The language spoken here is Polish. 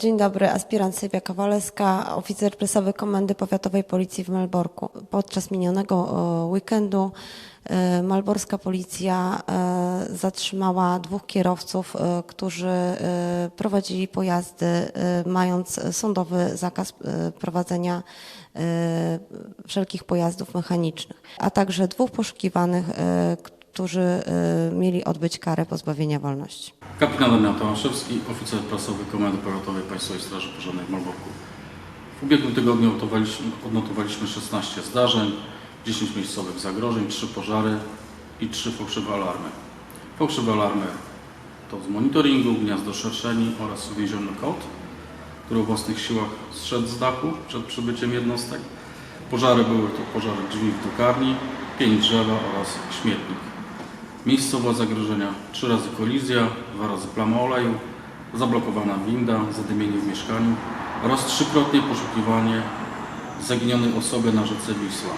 Dzień dobry, aspirant Sylwia Kowalewska, oficer prasowy Komendy Powiatowej Policji w Malborku. Podczas minionego e, weekendu e, malborska policja e, zatrzymała dwóch kierowców, którzy prowadzili pojazdy mając sądowy zakaz prowadzenia wszelkich pojazdów mechanicznych, a także dwóch poszukiwanych, którzy mieli odbyć karę pozbawienia wolności. Kapitan Damian Tomaszewski, oficer prasowy Komendy Powiatowej Państwowej Straży Pożarnej w Malborku. W ubiegłym tygodniu odnotowaliśmy, odnotowaliśmy 16 zdarzeń, 10 miejscowych zagrożeń, 3 pożary i 3 fałszywe alarmy. Fałszywe alarmy to z monitoringu, gniazdo szerszeni oraz więziony kot, który o własnych siłach zszedł z dachu przed przybyciem jednostek. Pożary były to pożary drzwi w drukarni, pięć drzewa oraz śmietnik. Miejscowe zagrożenia trzy razy kolizja, dwa razy plama oleju, zablokowana winda, zadymienie w mieszkaniu oraz trzykrotnie poszukiwanie zaginionej osoby na rzece Wisła.